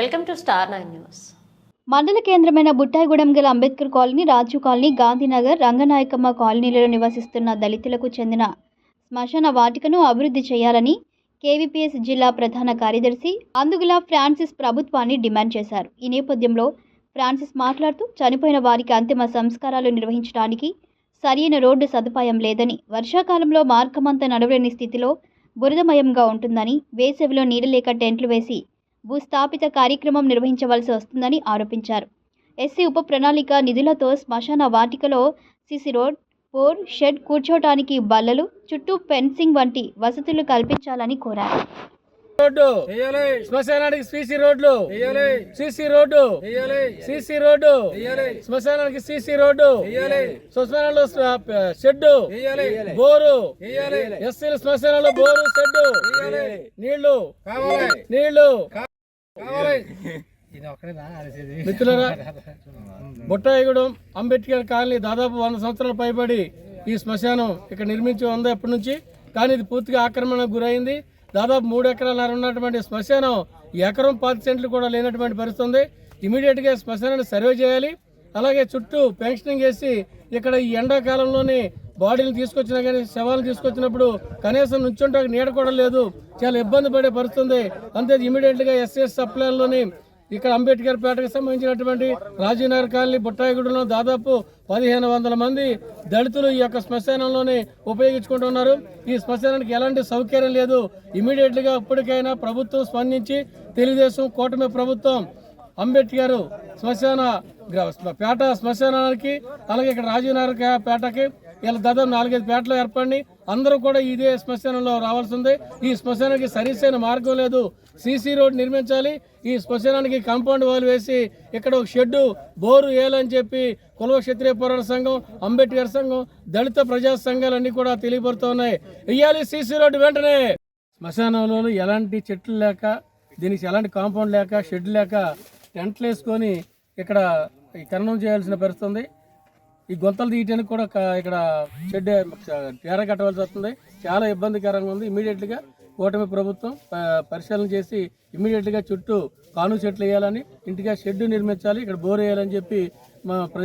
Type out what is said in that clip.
Welcome to star nine news. మండల కేంద్రమైన బుట్టాయిగూడెం గల అంబేద్కర్ కాలనీ రాజు కాలనీ గాంధీనగర్ రంగనాయకమ్మ కాలనీలలో నివసిస్తున్న దళితులకు చెందిన శ్మశాన వాటికను అభివృద్ధి చేయాలని కేవీపీఎస్ జిల్లా ప్రధాన కార్యదర్శి అందుగుల ఫ్రాన్సిస్ ప్రభుత్వాన్ని డిమాండ్ చేశారు. ఈ నేపథ్యంలో ఫ్రాన్సిస్ మాట్లాడుతూ చనిపోయిన వారికి అంతిమ సంస్కారాలు నిర్వహించడానికి సరైన రోడ్డు సదుపాయం లేదని వర్షాకాలంలో మార్గమంతా నడవలేని స్థితిలో బురదమయంగా ఉంటుందని వేసవిలో నీడలేక టెంట్లు వేసి భూస్థాపిత కార్యక్రమం నిర్వహించవలసి వస్తుందని ఆరోపించారు. ఎస్సీ ఉప ప్రణాళిక నిధులతో శ్మశాన వాటికలో సిసి రోడ్ పోర్ షెడ్ కూర్చోటానికి బల్లలు చుట్టూ ఫెన్సింగ్ వంటి వసతులు కల్పించాలని కోరారు. రోడ్డు శ్మశానానికి సీసీ రోడ్లు సీసీ రోడ్డు సీసీ రోడ్డు శ్మశానానికి సీసీ రోడ్డు శ్మశానంలో షెడ్డు బోరు ఎస్సీ శ్మశానంలో బోరు షెడ్డు నీళ్ళు నీళ్ళు మిత్రులరా బుట్టాయిగూడెం అంబేద్కర్ కాలనీ దాదాపు వంద సంవత్సరాల పైబడి ఈ శ్మశానం ఇక్కడ నిర్మించి ఉంది ఎప్పటి నుంచి కానీ ఇది పూర్తిగా ఆక్రమణకు గురైంది. దాదాపు మూడు ఎకరాల ఉన్నటువంటి శ్మశానం ఎకరం పది సెంట్లు కూడా లేనటువంటి పరిస్థితి ఉంది. ఇమీడియట్గా శ్మశానాన్ని సర్వే చేయాలి. అలాగే చుట్టూ పెన్షనింగ్ వేసి ఇక్కడ ఈ ఎండాకాలంలోని బాడీని తీసుకొచ్చినా కానీ శవాలు తీసుకొచ్చినప్పుడు కనీసం నుంచుంటే నీడ కూడా లేదు. చాలా ఇబ్బంది పడే పరిస్థితుంది. అంతే ఇమీడియట్గా ఎస్ఎస్ సప్లైలోని ఇక్కడ అంబేద్కర్ పేటకు సంబంధించినటువంటి రాజీనగర్ కాలనీ బుట్టాయిగూడలో దాదాపు పదిహేను వందల మంది దళితులు ఈ యొక్క శ్మశానంలోనే ఉపయోగించుకుంటున్నారు. ఈ శ్మశానానికి ఎలాంటి సౌకర్యం లేదు. ఇమీడియట్గా ఇప్పటికైనా ప్రభుత్వం స్పందించి తెలుగుదేశం కూటమి ప్రభుత్వం అంబేద్కర్ శ్మశాన పేట శ్మశానానికి అలాగే ఇక్కడ రాజీనగర్ పేటకి ఇలా దాదాపు నాలుగైదు పేటలు ఏర్పడి అందరూ కూడా ఇదే శ్మశానంలో రావాల్సిందే. ఈ శ్మశానానికి సరిసైన మార్గం లేదు. సీసీ రోడ్ నిర్మించాలి. ఈ శ్మశానానికి కాంపౌండ్ వాల్ వేసి ఇక్కడ ఒక షెడ్డు బోరు వేయాలని చెప్పి కులవ క్షత్రియ పోరాట సంఘం అంబేద్కర్ సంఘం దళిత ప్రజా సంఘాలన్నీ కూడా తెలియబడుతున్నాయి వెయ్యాలి సీసీ రోడ్డు వెంటనే. శ్మశానంలో ఎలాంటి చెట్లు లేక దీనికి ఎలాంటి కాంపౌండ్ లేక షెడ్ లేక టెంట్లు వేసుకొని ఇక్కడ ఈ ఖననం చేయాల్సిన పరిస్థితి ఉంది. ఈ గొంతలు తీయటానికి కూడా ఇక్కడ షెడ్ తేర కట్టవలసి వస్తుంది. చాలా ఇబ్బందికరంగా ఉంది. ఇమీడియట్గా కూటమి ప్రభుత్వం పరిశీలన చేసి ఇమీడియట్గా చుట్టూ కాను చెట్లు వేయాలని ఇంటిగా షెడ్ నిర్మించాలి ఇక్కడ బోర్ వేయాలని చెప్పి మా ప్ర-